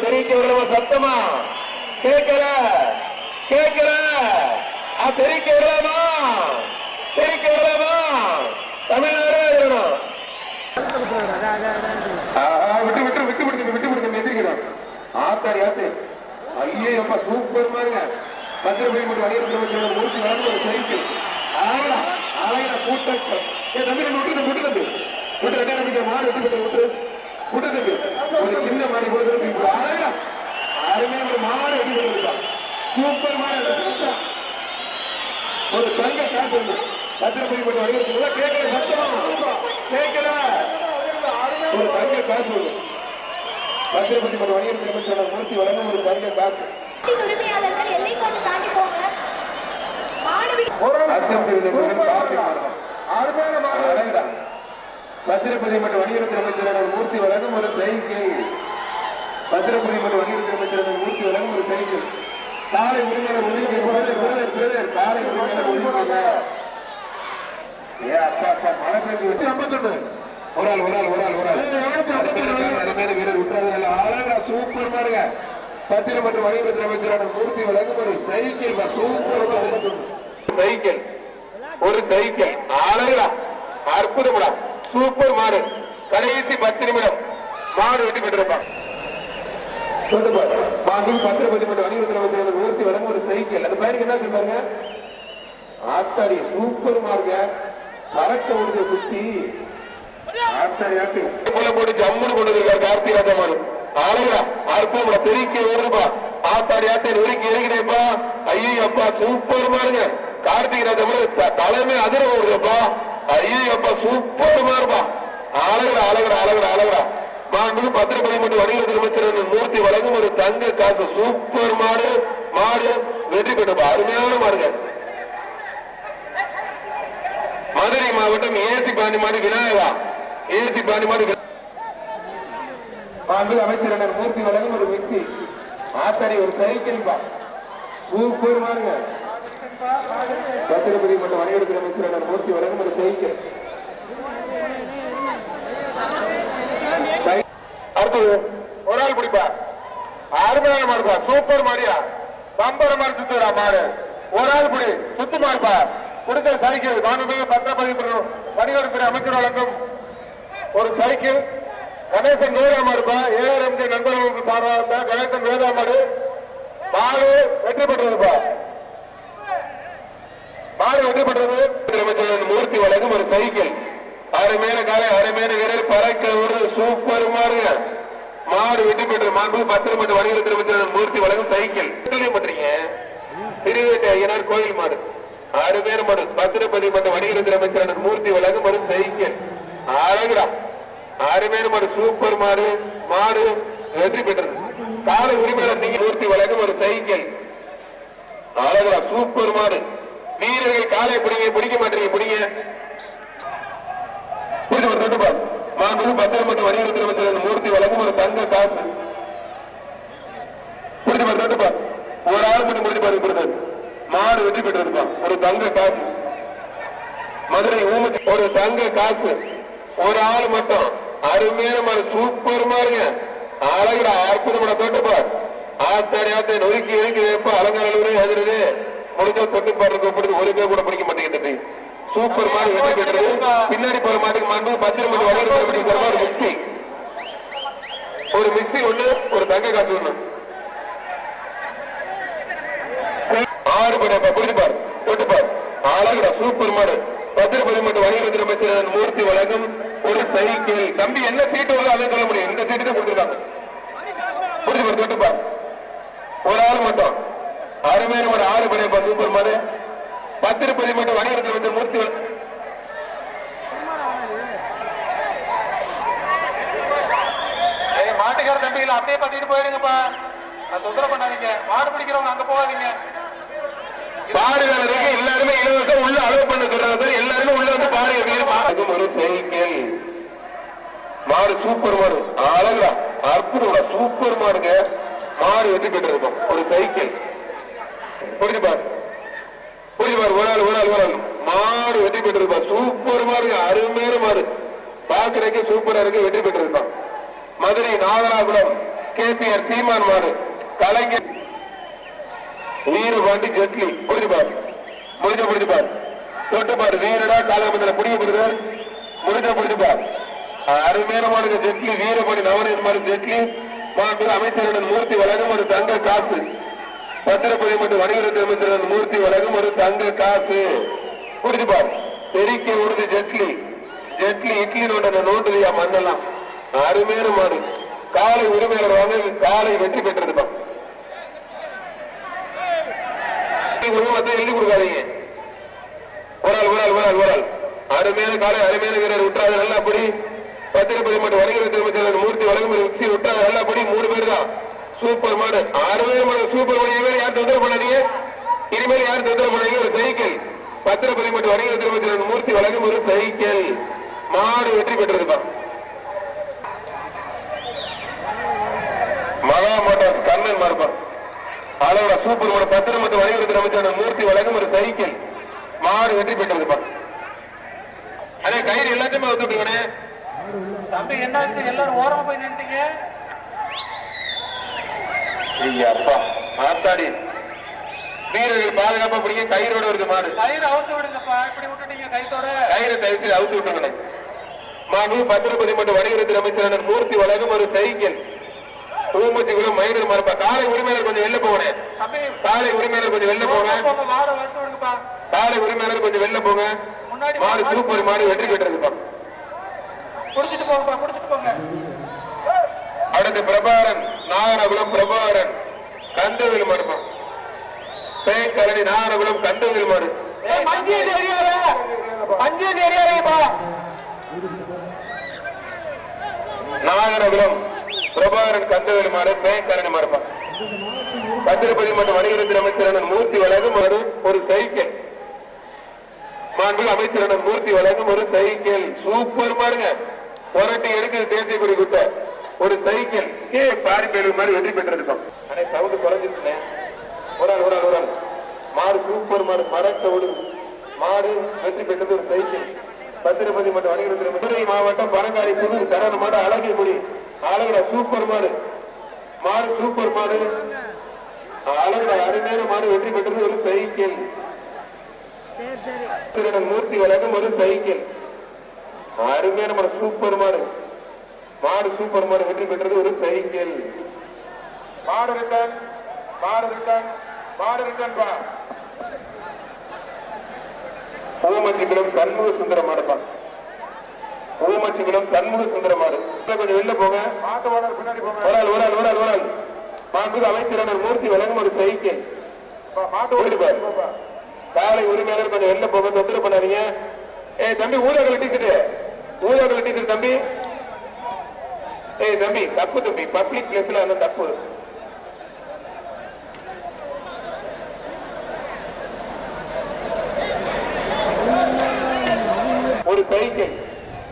தெரிவிக்க விடலாமா சத்தமா? கேட்கல? கேட்கல? ஆ, தெரிவிக்க விடலாமா தெரிவிக்க விடலாமா தமிழ்நாடு இருக்கணும் விட்டு விட்டு விட்டு விடுங்க விட்டு விடுங்க எதிர்க்கிறோம் ஆத்தாரி ஆத்து ஐயே அப்பா சூப்பர் பாருங்க பத்திரப்படி மட்டும் வணிகத்தில் முடிச்சு மூச்சு வளர்ந்து ஒரு சைக்கிள். ஆகலாம் அலையில கூட்டம். ஏ தம்பி விட்டு விட்டு விட்டு தம்பி. விட்டு ரெண்டே மாடு விட்டு விட்டு விட்டு தம்பி ஒரு சின்ன மாடி கொடுத்து அழகா அருமையா ஒரு மாடு வெட்டி கொடுத்துருக்கா ஒரு தங்க காசு உண்டு பத்திரப்படி மட்டும் வணிகத்தில் கேட்கல சத்தமா. கேட்கல ஒரு தங்க காசு பத்திரப்பட்டி மட்டும் வணிகத்தில் அமைச்சர் மூர்த்தி வழங்கும் ஒரு தங்க காசு பத்திரப்பதி மற்றும் வணிகத்தில் அமைச்சர் மூர்த்தி வழங்கும் ஒரு சைக்கிள். பத்திரப்பதி மற்றும் வணிகத்தில் அமைச்சர் மூர்த்தி வழங்கும் ஒரு சைக்கிள். காலை உரிமையாளர் உரிமை பிரதர் பிரதர் காலை உரிமையாளர் உரிமை ஏ அப்பா அப்பா வச்சு ஐம்பத்தொன்னு. ஒரு ஆள் ஒரு ஆள் ஒரு ஆள் ஒரு ஆள். சூப்பர் பாருங்க பத்திரம் மற்றும் வணிகத்தில் அமைச்சரான மூர்த்தி வழங்கும் ஒரு சைக்கிள் சூப்பர் சைக்கிள். ஒரு சைக்கிள். அழகா அற்புதம்டா. சூப்பர் மாடு. கடைசி பத்து நிமிடம். மாடு வெட்டி பெற்றிருப்பான் பத்திரப்பதி மற்றும் வணிகத்தில் அமைச்சரான மூர்த்தி வழங்கும் ஒரு சைக்கிள் அந்த பையனுக்கு என்ன சொல்றாங்க ஆத்தாடி சூப்பர் மார்க்க பறக்க விடுது குத்தி ஆத்தாடி ஆட்டு போல போட்டு ஜம்முன்னு கொண்டு இருக்காரு கார்த்திகா மாடு ஆளுங்களா அற்புதம் பெருக்கி ஓடுறப்பா. ஆத்தாடி ஆட்டை நொறுக்கி எறிகிறேப்பா ஐயோ அப்பா சூப்பர் மாருங்க கார்த்திகை ராஜா தலைமை அதிர ஓடுறப்பா ஐயோ அப்பா சூப்பர் மாறுப்பா ஆளுகிற ஆளுகிற ஆளுகிற ஆளுகிற மாண்பு பத்திரப்பதி மற்றும் வணிகத்துக்கு அமைச்சர் மூர்த்தி வழங்கும் ஒரு தங்க காசு சூப்பர் மாடு மாடு வெற்றி பெற்றப்பா அருமையான மாடுங்க. மதுரை மாவட்டம் ஏசி பாண்டிமாடி விநாயகா. ஏசி பாண்டிமாடி வி- அமைச்சர் மூர்த்தி வழங்கும் ஒரு மிக்சி. ஆத்தாரி ஒரு சைக்கிள் பா சூப்பர் மாடுங்க. பத்திரப்பதி மற்றும் வணிகத்துறை அமைச்சர் மூர்த்தி வழங்கும் ஒரு சைக்கிள். அடுத்தது ஒரு ஆள் பிடிப்பா. அருமையான மாடுப்பா சூப்பர் மாடியா. பம்பர மாதிரி சுத்துறா மாடு. ஒரு ஆள் பிடி சுத்து மாடுப்பா. கொடுத்த சைக்கிள் மாண்புமிகு பணியாளர் துறை அமைச்சர் வழங்கும் ஒரு சைக்கிள். கணேசன் நூறாம் இருப்பா ஏஆர்எம்ஜி நண்பர்களுக்கு சார்பாக இருந்தா கணேசன் வேதாமாடு மாடு. மாடு வெற்றி பெற்றிருப்பா மாடு வெற்றி பெற்றது. அமைச்சர் மூர்த்தி வழங்கும் ஒரு சைக்கிள். அருமையான காலை அருமையான வீரர் பறக்க ஒரு சூப்பர் மாடுங்க மாடு வெற்றி பெற்ற மாண்பு பத்திர மட்டு வணிகர் அமைச்சர் மூர்த்தி வழங்கும் சைக்கிள். பண்றீங்க திருவேட்டை ஐயனார் கோயில் மாடு. ஆறு பேர் மாடு. பத்திரப்பதி மற்றும் வணிகத்துறை அமைச்சர் மூர்த்தி வழங்கும் ஒரு சைக்கிள். அழகுடா. ஆறு பேர் மாடு. சூப்பர் மாடு. மாடு வெற்றி பெற்றது. காலை உரிமையாளர் நீங்க மூர்த்தி வழங்கும் ஒரு சைக்கிள். அழகுடா. சூப்பர் மாடு. வீரர்கள் காலை பிடிங்க பிடிக்க மாட்டீங்க பிடிங்க புரிஞ்சு ஒரு தொட்டு பாரு மாண்பு பத்திரம் மற்றும் வணிகத்துறை அமைச்சர் மூர்த்தி வழங்கும் ஒரு தங்க காசு. புரிஞ்சு பாருப்பா ஒரு ஆள் மட்டும் முடிஞ்சு பாருங்க இப்படி மாடு வெற்றி பெற்றிருப்பா ஒரு தங்க காசு. மதுரை ஊமச்சி ஒரு தங்க காசு. ஒரு ஆள் மட்டும். அருமையான மாதிரி சூப்பர் மாதிரிங்க அழகுடா அற்புதமான தொட்டு பார் ஆத்தாடி ஆத்தாடி நொறுக்கி நொறுக்கி வைப்பா அலங்கார எதிரது முடிஞ்சா தொட்டு பாரு கூப்பிடுது ஒரு பேர் கூட பிடிக்க சூப்பர் மாடு வெற்றி பெற்றது பின்னாடி போற மாட்டுக்கு மாண்பு பத்திரம் மணி வளர்ந்து ஒரு மிக்சி ஒரு மிக்சி ஒண்ணு ஒரு தங்க காசு ஒண்ணு. ஆறு படம் புரிஞ்சுப்பார் தொட்டுப்பார் தொட்டு அழகுடா சூப்பர் மாடு. பத்திரப்பதி மற்றும் வணிகத்துறை அமைச்சர் மூர்த்தி வழங்கும் ஒரு சைக்கிள். தம்பி என்ன சீட்டு வருதோ அதை சொல்ல முடியும். இந்த சீட்டு கொடுத்துருக்காங்க. புரிஞ்சுப்பார் தொட்டுப்பார் ஒரு ஆள் மட்டும். அருமையான ஒரு ஆறு படையப்பா சூப்பர் மாடு. பத்திரப்பதி மற்றும் வணிகத்துறை அமைச்சர் மூர்த்தி மாட்டுக்கார தம்பிகளை அப்படியே பத்திட்டு போயிடுங்கப்பா. நான் தொந்தரவு பண்ணாதீங்க. மாடு பிடிக்கிறவங்க அங்க போகாதீங்க. பாடுகளுக்கு எல்லாருமே இலவசம் உள்ள அலோவ் பண்ண சொல்றாங்க எல்லாருமே உள்ள வந்து பாருங்க அதுவும் ஒரு சைக்கிள். மாடு சூப்பர் மாடு. அழகுடா. அற்புதம்டா. சூப்பர் மாடுங்க. மாடு வெற்றி பெற்றிருக்கும். ஒரு சைக்கிள். புரிஞ்சு பாரு. புரிஞ்சு ஒரு ஆள் ஒரு ஆள் ஒரு ஆள். மாடு வெற்றி பெற்றிருப்பா சூப்பர் மாடு அருமையான மாடு. பாக்குறதுக்கு சூப்பரா இருக்கு வெற்றி பெற்றிருப்பான். மதுரை நாகலாபுரம் கேபிஆர் சீமான் மாடு. கலைஞர். வீரபாண்டி ஜெட்லி. முடிஞ்சு பாரு. முடிஞ்ச முடிஞ்சு பாரு. பாரு. வீரடா காலகட்டத்தில் புடிக்க கொடுத்தார் முடிஞ்ச புரிஞ்சுப்பார் பாரு. அருமையான மாடுங்க ஜெட்லி. வீரபாண்டி நவநீர் மாடு ஜெட்லி. மாண்பு அமைச்சருடன் மூர்த்தி வழங்கும் ஒரு தங்க காசு. பத்திரப்பதி மற்றும் வணிகத்துறை அமைச்சருடன் மூர்த்தி வழங்கும் ஒரு தங்க காசு. முடிஞ்சு பெருக்கி உறுதி ஜெட்லி. ஜெட்லி இட்லி நோண்ட நோட்டுதியா மண்ணெல்லாம்? அருமையான மாடு. காலை உரிமையாளர் வாங்க காலை வெற்றி பெற்றதுப்பா குடும்பத்தை எழுதி கொடுக்காதீங்க. ஒரு ஆள் ஒரு ஆள் ஒரு ஆள் ஒரு ஆள். அருமையான காலை அருமையான வீரர் விட்டுறாது நல்லபடி பத்திரப்பதி மற்றும் வணிகத்துறை அமைச்சர் மூர்த்தி வழங்கும் மிக்சி விட்டுறாது நல்லபடி மூணு பேர் தான். சூப்பர் மாடு. அருமையான மாடு. சூப்பர் மாடு. தொந்தரவு பண்ணாதீங்க. இனிமேல் யார் தொந்தரவு பண்ணாதீங்க. ஒரு சைக்கிள். பத்திரப்பதி மற்றும் வணிகத்துறை அமைச்சர் மூர்த்தி வழங்கும் ஒரு சைக்கிள். மாடு வெற்றி பெற்றதுப்பா மகா மோட்டார்ஸ் கண்ணன் சூப்பர் மாடு பத்திரம் மற்றும் வணிகத்துறை அமைச்சர் மூர்த்தி வழங்கும் ஒரு சைக்கிள். மாடு வெற்றி பெற்றதுப்பா அதே கயிறு எல்லாத்தையுமே ஒத்துக்கிட்டே தம்பி என்னாச்சு? எல்லாரும் ஓரமா போய் நின்றுட்டீங்க ஐயாப்பா ஆத்தாடி வீரர்கள் பாதுகாப்பா பிடிங்க கயிறோட வருது மாடு. கயிறு அவுத்து விடுங்கப்பா. இப்படி விட்டுட்டீங்க கைத்தோட கயிறு தயவு செய்து அவுத்து விட்டுருங்க மாண்பு பத்திரப்பதி மற்றும் வணிகத்துறை அமைச்சர் மூர்த்தி வழங்கும் ஒரு சைக்கிள். பூமூச்சிக்குள்ள மயிலர் மரப்பா. காலை உரிமையாளர் கொஞ்சம் வெளில போனேன் காலை உரிமையாளர் கொஞ்சம் வெளில விடுங்கப்பா. காலை உரிமையாளர் கொஞ்சம் வெளில போங்க. மாடு சூப்பர் மாடு வெற்றி பெற்றிருப்பா குடிச்சிட்டு போங்கப்பா குடிச்சிட்டு போங்க. அடுத்து பிரபாரன் நாகரகுலம் பிரபாரன் கந்தவில் மடுப்பான் தெரியாத மஞ்சள் தெரியாதப்பா நாகரகுலம் பிரபாகரன் கந்தவேலு மாடு பேக்கரணி மறுப்பான் பத்திரப்பதி மற்றும் வணிகத்துறை அமைச்சரான மூர்த்தி வழங்கும் ஒரு ஒரு சைக்கிள் மாண்பு அமைச்சரான மூர்த்தி வழங்கும் ஒரு சைக்கிள் சூப்பர் மாடுங்க. புரட்டி எடுக்குது தேசிய கொடி குட்ட ஒரு சைக்கிள் கே பாரிப்பேலு மாதிரி வெற்றி பெற்றிருக்கோம் அடே சவுண்ட் குறைஞ்சிட்டு ஒரு ஆள் ஒரு ஆள் ஒரு ஆள் மாடு சூப்பர் மாடு மரக்க விடு மாடு வெற்றி பெற்றது ஒரு சைக்கிள். பத்திரபதி மற்றும் வணிகத்துறை மதுரை மாவட்டம் பரங்காடி புது சரண மாடு அழகிய குடி அழகுட சூப்பர் மாடு. மாடு சூப்பர் மாடு. அழகுட அருமையான மாடு வெற்றி பெற்றது ஒரு சைக்கிள். மூர்த்தி வழக்கம் ஒரு சைக்கிள். அருமையான மாடு சூப்பர் மாடு. மாடு சூப்பர் மாடு வெற்றி பெற்றது ஒரு சைக்கிள். மாடு ரிட்டன் மாடு ரிட்டன் மாடு ரிட்டன் பா பூமச்சிக்குளம் சண்முக சுந்தர மாடுப்பா பூமச்சிக்குளம் சண்முக சுந்தர மாடு இன்னும் கொஞ்சம் வெளில போங்க. மாட்டு ஓடல் பின்னாடி போங்க. ஒரு ஆள் ஒரு ஆள் ஒரு ஆள் ஒரு ஆள் மாண்புக்கு அமைச்சரான மூர்த்தி வழங்கும் ஒரு சைக்கிள் மாட்டு ஓடிப்பாரு காலை உரிமையாளர் கொஞ்சம் வெளில போக தொந்தரவு பண்ணாதீங்க. ஏய் தம்பி ஊழல் டீச்சரு. ஊழல் டீச்சர் தம்பி. ஏய் தம்பி தப்பு தம்பி. பப்ளிக் பிளேஸ்ல அந்த தப்பு. ஒரு சைக்கிள்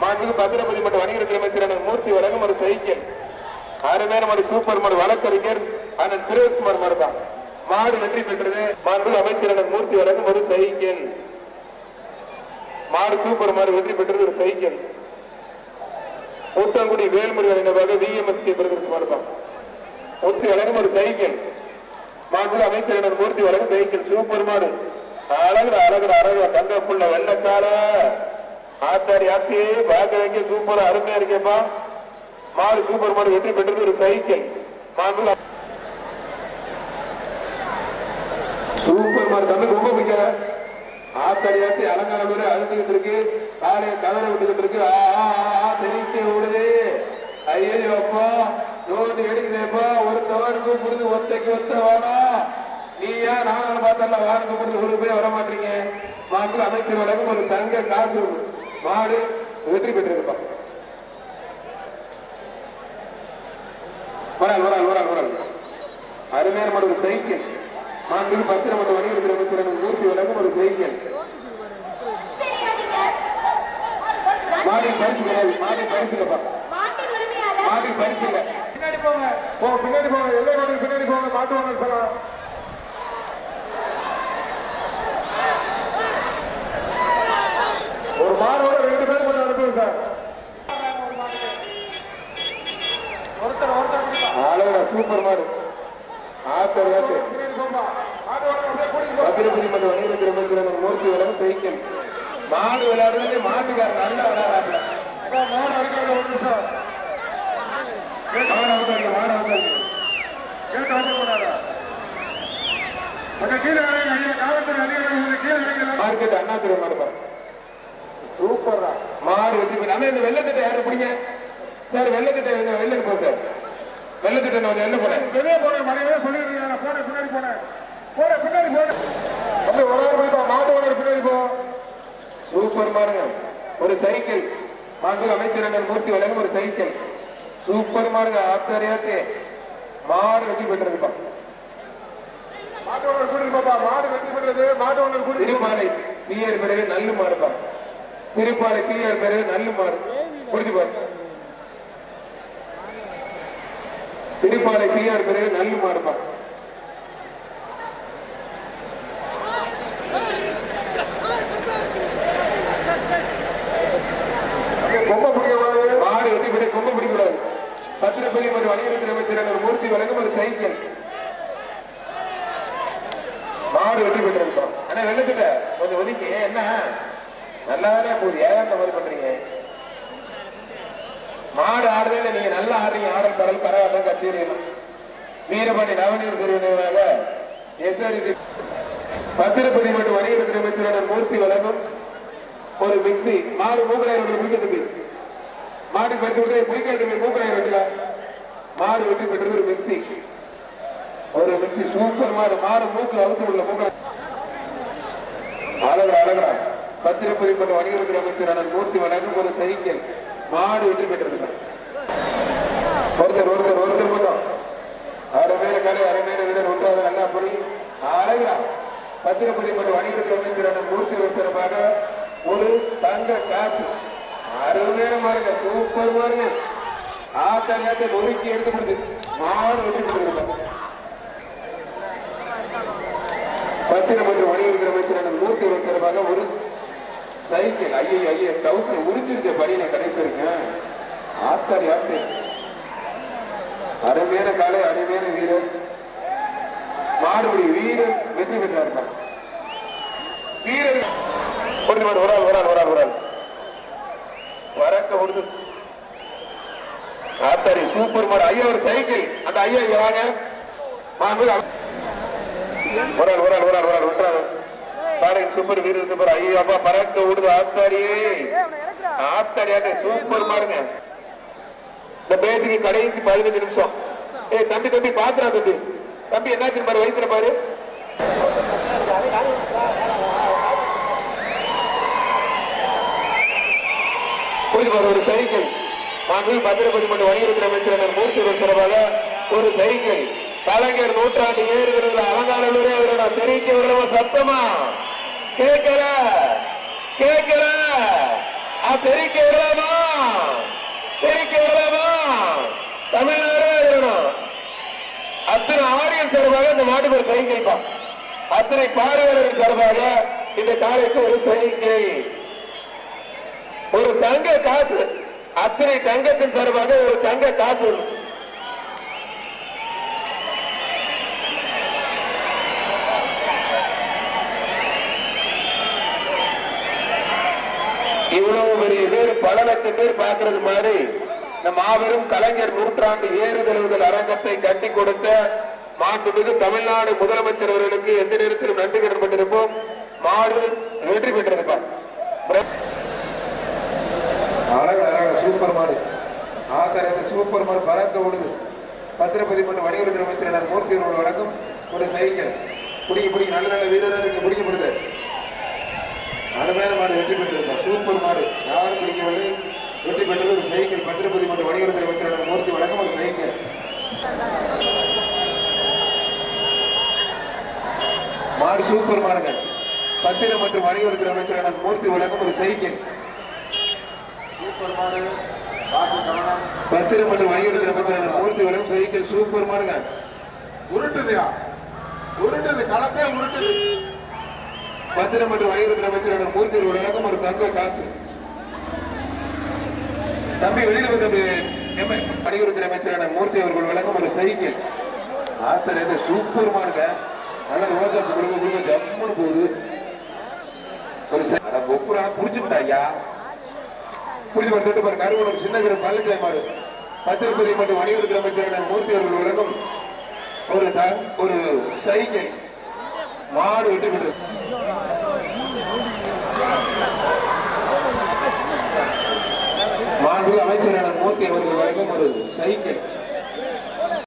மாண்புக்கு பத்திரப்பதி மற்றும் வணிகத்துறை அமைச்சரான மூர்த்தி வழங்கும் ஒரு சைக்கிள் அருமையான மாடு சூப்பர் மாடு வழக்கறிஞர் அண்ணன் சுரேஷ்குமார் மாடு தான் மாடு வெற்றி பெற்றது. மாண்புக்கு அமைச்சரான மூர்த்தி வழங்கும் ஒரு சைக்கிள் மாடு சூப்பர் மாடு வெற்றி பெற்றது ஒரு சைக்கிள் ஊத்தங்குடி வேல்முருகன் என்பதாக விஎம்எஸ்கே பிரதர்ஸ் மாடு தான் மூர்த்தி வழங்கும் ஒரு சைக்கிள் மாண்புக்கு அமைச்சரான மூர்த்தி வழங்கும் சைக்கிள் சூப்பர் மாடு. அழகு அழகு அழகு தங்க புள்ள வெள்ளக்கார ஆத்தாடி ஆத்தி பாக்குறீங்க சூப்பரா அருமையா இருக்கேப்பா. மாடு சூப்பர் மாடு வெற்றி பெற்றது ஒரு சைக்கிள். மாண்புக்கு சூப்பர் மாடு தம்பி ரொம்ப பிடிக்கல ஆத்தாடி ஆத்தி அலங்காரம் பேரு அழுந்துகிட்டு இருக்கு. ஆடைய கதரை விட்டுக்கிட்டு இருக்கு. ஆ, ஆ, ஆ, தெரிக்க விடுது. ஐயோ அப்பா. நோட்டு எடுக்கிறேப்பா ஒரு தவறு கூப்பிடுது ஒத்தைக்கு ஒத்த வேணும் நீ ஏன் நாங்களும் பார்த்தா வாரம் கூப்பிடுது ஒரு பேர் வர மாட்டீங்க. மாட்டு அமைச்சர் வழங்கும் ஒரு தங்க காசு மாடு வெற்றி பெற்றிருப்பா. வரால் வரால் வரால் வரால் அருமையான மாடு ஒரு சைக்கிள். மாண்புக்கு பத்திரம் மற்றும் வணிகத்துறை அமைச்சர் மூர்த்தி வழங்கும் ஒரு சைக்கிள். மாடி பரிசு கிடையாது மாடி பரிசு இல்லப்பா மாடி பரிசு இல்ல பின்னாடி போங்க. போ பின்னாடி போங்க. எல்லை மாடு பின்னாடி போங்க. மாட்டு வாங்க சொல்லலாம் ஒரு மாடோட ரெண்டு பேர் மட்டும் அனுப்புங்க சார் அழகா சூப்பர் மாடு. ஆத்தர் ஆத்து. பின்னாடி போப்பா மாட்டு ஓட அப்படியே கூட்டிட்டு போ. பத்திரபதி மன்ற வணிக திருமணத்தில் மூர்த்தி விளக்கு சைக்கிள் மாடு விளையாடுறது மாட்டுக்காரர் நல்லா விளையாடுறாங்க மாடு அடிக்கிறது ஒரு நிமிஷம். மாடு அவதாரிங்க மாடு அவதாரிங்க கேட்டு வந்து போனாரா அங்க கீழே காவல்துறை அதிகாரிகள் கீழே மார்க்கெட் அண்ணா திரு மாடு சூப்பர்ரா மாடு வெற்றி பெற்று. அண்ணா இந்த வெள்ளத்திட்ட யாரு பிடிங்க? சார் வெள்ளத்திட்ட வெளில போ சார். வெள்ளத்திட்ட கொஞ்சம் வெளில போனேன் வெளியே போனேன் மனைவியே சொல்லிருக்கீங்க நான் போனேன் பின்னாடி போனேன் போனேன் பின்னாடி போனேன் அப்படி ஒரு ஆள் போய் மாட்டு ஓனர் பின்னாடி போ. சூப்பர் மாடுங்க ஒரு சைக்கிள். மாண்பு அமைச்சர் அண்ணன் மூர்த்தி வழங்கும் ஒரு சைக்கிள். சூப்பர் மாடுங்க ஆத்தரியாத்தே மாடு வெற்றி பெற்றிருப்பா. மாட்டு ஓனர் கூட்டிட்டு போப்பா. மாடு வெட்டி பண்றது மாட்டு ஓனர் கூட்டிட்டு திருப்பாலை பிஆர் பிறகு நல்ல மாடுப்பா திருப்பாலை பிஆர் பிறகு நல்ல மாடு. புரிஞ்சு பாருங்க திருப்பாலை பிஆர் பிறகு நல்ல கொம்ப மாடு வெட்டி பிறகு கொம்ப பிடிக்கூடாது பத்திரப்பள்ளி மற்றும் வணிகத்துறை அமைச்சர் மூர்த்தி வழங்கும் ஒரு சைக்கிள். மாடு வெட்டி பெற்றிருக்கோம் ஆனா வெள்ளத்துல கொஞ்சம் ஒதுக்கி. என்ன? நல்லாவே போகுது? ஏன் அந்த மாதிரி பண்றீங்க? மாடு ஆடுறதுல நீங்க நல்லா ஆடுறீங்க. ஆடல் பாடல் பரவாயில்ல கச்சேரி வீரபாண்டி நவநீர் சிறுவனாக எஸ்ஆர்சி பத்திரப்பதி மற்றும் வணிகத்துறை அமைச்சரான மூர்த்தி வழங்கும் ஒரு மிக்சி மாடு மூக்கடையில் குடிக்கிறது மாடு படுத்து விட்டு குடிக்கிறது மூக்கடையில் வைக்கல மாடு வெட்டி பெற்றது ஒரு மிக்சி ஒரு மிக்சி சூப்பர் மாடு. மாடு மூக்கு அவுத்து உள்ள மூக்கடை. அழகா அழகா பத்திரப்பதி கொண்ட வணிகத்துறை அமைச்சரான மூர்த்தி வழங்கும் ஒரு சைக்கிள் மாடு வெற்றி பெற்றிருக்க ஒருத்தர் ஒருத்தர் ஒருத்தர் மட்டும். அரை மேல கடை அரை மேல வீரர் ஒன்றாவது நல்லா புரி அழகா பத்திரப்பதி கொண்ட வணிகத்துறை அமைச்சரான மூர்த்தி அமைச்சரமாக ஒரு தங்க காசு. அருமையான மாறுங்க சூப்பர் மாறுங்க ஆத்தாரியாத்த நொறுக்கி எடுத்து கொடுத்து மாடு வெற்றி பெற்றிருக்க பத்திரம் மற்றும் வணிகத்துறை அமைச்சரான மூர்த்தி அமைச்சரமாக ஒரு சைக்கிள் ஐயோ ஐயோ டவுசர் உரிச்சிருக்க பணியில கடைசி வரைக்கும் ஆத்தாரி ஆத்து அருமையான காலை அருமையான வீரர் மாடுபடி வீரர் வெற்றி பெற்றார் வீரர் ஒரு நிமிடம், ஒரு ஆள் ஒரு ஆள் ஒரு ஆள் ஒரு ஆள். வரக்க உடுது ஆத்தாரி சூப்பர் மாடு. ஐயா ஒரு சைக்கிள். அந்த ஐயா இங்க வாங்க. ஒரு ஆள் ஒரு ஆள் ஒரு ஆள் ஒரு ஆள் விட்டுறாரு. பாருங்க சூப்பர் வீரர் சூப்பர் ஐயோ அப்பா பறக்க விடுது ஆத்தாடியே ஆத்தாடியாட்ட சூப்பர் மாடுங்க இந்த பேச்சுக்கு கடைசி பதினஞ்சு நிமிஷம். ஏய் தம்பி தம்பி பாத்துறா தம்பி. தம்பி பாரு வயிற்றுல பாரு. புரிஞ்சு பாரு ஒரு சைக்கிள் மாண்பு பத்திரப்பதி மற்றும் வணிகத்துறை அமைச்சர் மூர்த்தி சிறப்பாக ஒரு சைக்கிள் கலைஞர் நூற்றாண்டு ஏறுகிறதுல அலங்காநல்லூரே அவரோட தெரிவிக்க விடலாமா சத்தமா? கேட்கல. கேட்கல. ஆ தெரிவிக்க விடலாமா? தெரிவிக்க விடலாமா? தமிழ்நாடே இருக்கணும் அத்தனை ஆடியன்ஸ் சார்பாக இந்த மாட்டுக்கு ஒரு சைக்கிள் அத்தனை பார்வையாளர்கள் சார்பாக இந்த காலைக்கு ஒரு சைக்கிள் ஒரு தங்க காசு. அத்தனை தங்கத்தின் சார்பாக ஒரு தங்க காசு ஒன்று. இவ்வளவு பெரிய பேர் பல லட்சம் பேர் பாக்குறது மாதிரி இந்த மாபெரும் கலைஞர் நூற்றாண்டு ஏறுதழுவுதல் அரங்கத்தை கட்டி கொடுத்த மாண்புமிகு தமிழ்நாடு முதலமைச்சர் அவர்களுக்கு எந்த நேரத்திலும் நன்றி கடன்பட்டிருப்போம் மாடு வெற்றி பெற்றிருப்பார். சூப்பர் மாடு. ஆக்கரக சூப்பர் மாடு பறக்க ஓடுது. பத்திரப்பதி மற்றும் வணிகத்துறை அமைச்சர் மூர்த்தி வழங்கும் ஒரு சைக்கிள். குடிக்க பிடிக்க நல்ல நல்ல வீரர்களுக்கு பிடிக்கப்படுது அருமையான மாடு வெற்றி பெற்றிருக்கா சூப்பர் மாடு. யாரும் பிடிக்கவில்லை. வெற்றி பெற்றது ஒரு சைக்கிள். பத்திரப்பதி மற்றும் வணிகத்துறை அமைச்சர் மூர்த்தி வழங்கும் ஒரு சைக்கிள். மாடு சூப்பர் மாடுங்க பத்திரம் மற்றும் வணிகத்துறை அமைச்சர் மூர்த்தி வழங்கும் ஒரு சைக்கிள். சூப்பர் மாடு. பத்திரம் மற்றும் வணிகத்துறை அமைச்சர் மூர்த்தி வழங்கும் சைக்கிள். சூப்பர் மாடுங்க உருட்டுதுயா? உருட்டுது. களத்தே உருட்டுது. பத்திரம் மற்றும் வணிகத்துறை அமைச்சரான மூர்த்தி உலகம் ஒரு தங்க காசு. தம்பி வெளியில வந்து தம்பி வணிகத்துறை அமைச்சரான மூர்த்தி அவர்கள் வழங்கும் ஒரு சைக்கிள் ஆத்தரது சூப்பர் இருக்க? நல்ல ரோஜா கொடுக்க கொடுக்க ஜம்முன்னு போகுது. ஒரு சை- அட ஒப்புரா புடிச்சுட்டா ஐயா? புரிஞ்சு பார்த்துட்டு பாரு கருவூர் சின்னகிற பழனிசாமி மாடு பத்திரப்பதி மற்றும் வணிகத்துறை அமைச்சரான மூர்த்தி அவர்கள் வழங்கும் ஒரு ஒரு சைக்கிள் மாடு விட்டு பெற்று மாண்பு அமைச்சரான மூர்த்தி அவர்கள் வழங்கும் ஒரு சைக்கிள்.